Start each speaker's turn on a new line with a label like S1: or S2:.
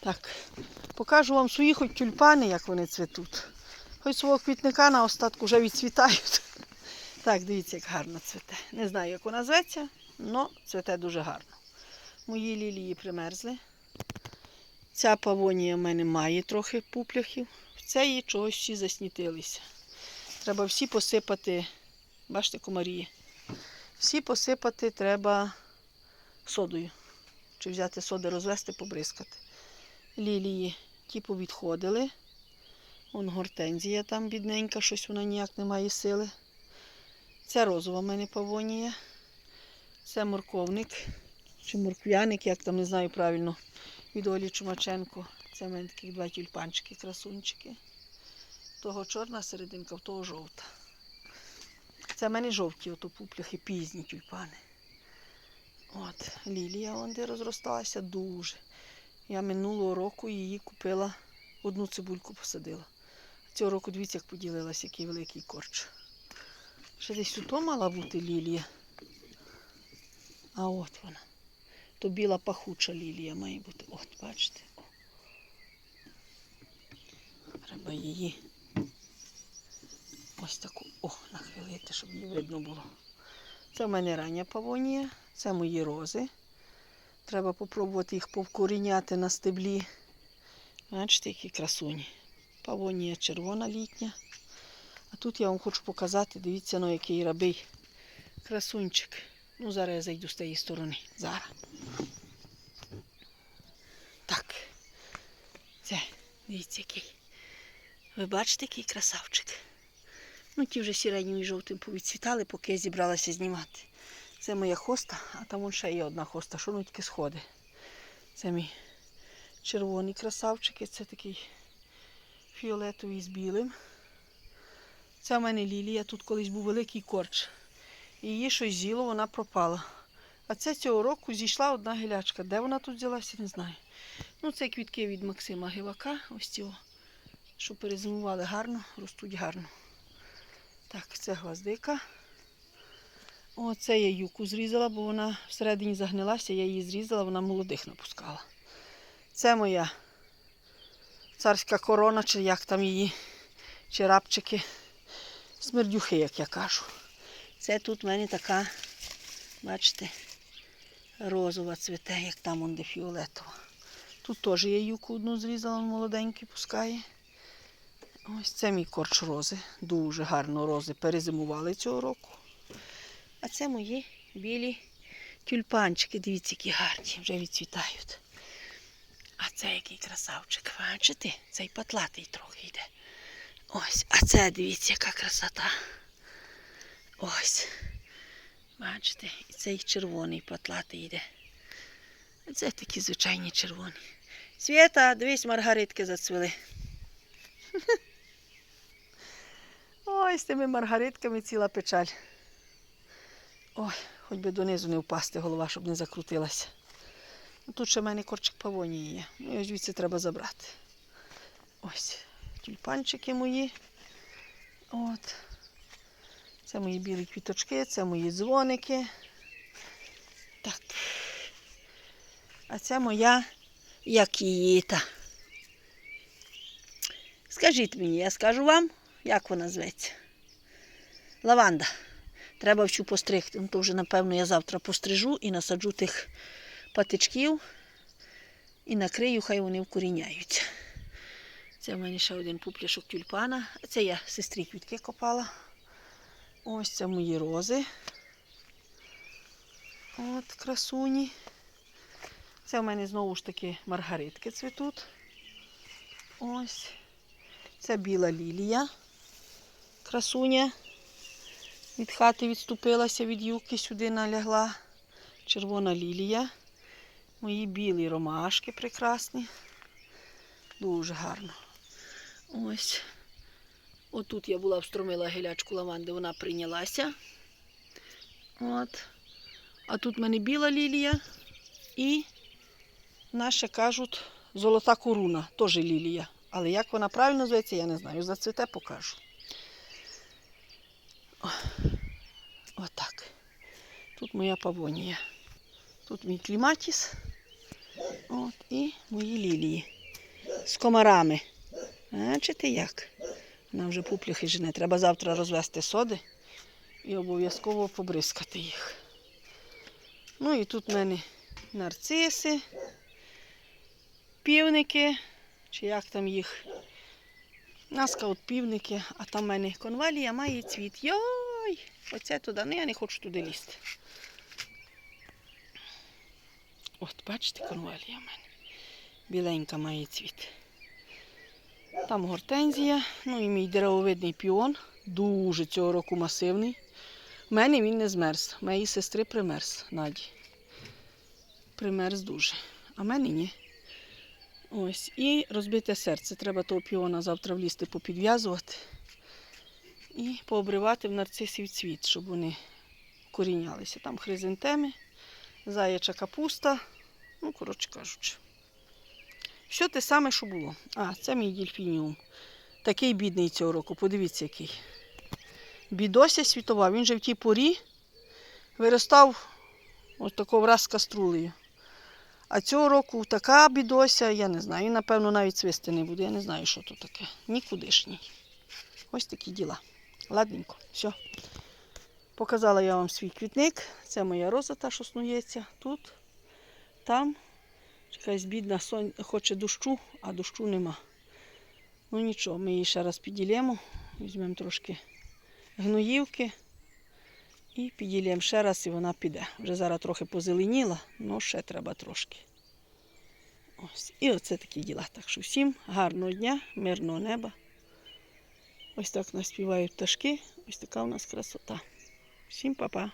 S1: Так, покажу вам свої хоч тюльпани, як вони цвітуть. Хоч свого квітника на остатку вже відцвітають. Так, дивіться, як гарно цвіте. Не знаю, як вона зветься, але цвіте дуже гарно. Мої лілії примерзли. Ця павонія в мене має трохи пупляхів. В цієї чогось всі заснітилися. Треба всі посипати, бачите, комарії. Всі посипати треба содою. Чи взяти соди, розвести, побризкати. Лілії ті повідходили. Вон гортензія там бідненька, щось вона ніяк не має сили. Це розова в мене павонія. Це морковник чи морквяник, як там не знаю правильно, від Олі Чумаченко. Це в мене таких два тюльпанчики, красунчики. Того чорна серединка, в того жовта. Це в мене жовті ото пупляхи, пізні тюльпани. От, лілія вон де розросталася дуже. Я минулого року її купила, одну цибульку посадила. Цього року дивіться, як поділилася, який великий корч. Ще десь тут мала бути лілія. А от вона. То біла пахуча лілія має бути. От, бачите. Треба її ось таку о, нахилити, щоб її видно було. Це в мене рання павонія, це мої рози. Треба попробувати їх повкоріняти на стеблі. Бачите, які красуні. Павонія червона літня. А тут я вам хочу показати, дивіться, ну, який рабий красунчик. Ну, зараз я зайду з тієї сторони. Зараз. Так. Це, дивіться, який. Ви бачите, який красавчик. Ну, ті вже сіреньким і жовтим повідцвітали, поки я зібралася знімати. Це моя хоста, а там вон ще є одна хоста, що воно тільки сходи. Це мій червоний красавчик, це такий фіолетовий з білим. Це в мене лілія, тут колись був великий корч. Її щось з'їло, вона пропала. А це цього року зійшла одна гілячка. Де вона тут взялася, не знаю. Ну, це квітки від Максима Гивака. Ось ці, о, що перезимували гарно, ростуть гарно. Так, це гвоздика. Оце я юку зрізала, бо вона всередині загнилася, я її зрізала, вона молодих напускала. Це моя царська корона, чи як там її, чи рабчики, смердюхи, як я кажу. Це тут в мене така, бачите, розова цвіте, як там он де фіолетова. Тут теж я юку одну зрізала, молоденький пускає. Ось це мій корч рози. Дуже гарно рози перезимували цього року. А це мої білі тюльпанчики. Дивіться, які гарні, вже відцвітають. А це який красавчик. Бачите? Цей патлатий трохи йде. Ось, а це дивіться, яка красота. Ось. Бачите, і цей червоний патлатий йде. А це такі звичайні червоні. Свята, дивись, маргаритки зацвіли. Ой, з тими маргаритками ціла печаль. Ой, хоч би донизу не впасти голова, щоб не закрутилася. Ну, Тут ще в мене корчик павонії є. Ну, його звідси треба забрати. Ось, тюльпанчики мої. От. Це мої білі квіточки, це мої дзвоники. Так. А це моя якіта. Скажіть мені, я скажу вам, як вона зветься. Лаванда. Треба всю постригти. Ну, то вже, напевно, я завтра пострижу і насаджу тих патичків і накрию, хай вони вкоріняються. Це в мене ще один пупляшок тюльпана. Це я сестрі квітки копала. Ось це мої рози. От красуні. Це в мене знову ж таки маргаритки цвітуть. Ось. Це біла лілія. Красуня. Від хати відступилася, від юки сюди налягла. Червона лілія. Мої білі ромашки прекрасні. Дуже гарно. Ось. Отут я була встромила гілячку лаванди, вона прийнялася. От. А тут в мене біла лілія і наші кажуть золота коруна, теж лілія. Але як вона правильно зветься, я не знаю. Зацвіте покажу. О, Отак. Тут моя павонія. Тут мій кліматіс. От, і мої лілії. З комарами. Бачите як? Нам вже пуплюхи жене. Треба завтра розвести соди і обов'язково побризкати їх. Ну і тут в мене нарциси, півники, чи як там їх. Наска от півники, а там в мене конвалія має цвіт. Йой! Оце туди. Ну я не хочу туди лізти. От, бачите, конвалія в мене. Біленька має цвіт. Там гортензія, ну і мій деревовидний піон. Дуже цього року масивний. У мене він не змерз. У моєї сестри примерз Наді. Примерз дуже. А в мене ні. Ось. І розбите серце. Треба того піона завтра влізти попідв'язувати і пообривати в нарцисів цвіт, щоб вони корінялися. Там хризантеми, заяча капуста. Ну, коротше кажучи. Все те саме, що було. А, це мій дельфініум. Такий бідний цього року. Подивіться, який. Бідося світова. Він же в тій порі виростав ось тако враз з каструлею. А цього року така бідося, я не знаю. Він, напевно, навіть свисти не буде. Я не знаю, що тут таке. Нікудишній. Ось такі діла. Ладненько, все. Показала я вам свій квітник. Це моя роза, та, що снується. Тут, там. Якась бідна сон... хоче дощу, а дощу нема. Ну нічого, ми її ще раз піділємо. Візьмемо трошки гноївки і піділіємо ще раз, і вона піде. Вже зараз трохи позеленіла, але ще треба трошки. Ось. І оце такі діла. Так що всім гарного дня, мирного неба. Ось так наспівають пташки. Ось така у нас красота. Всім па-па.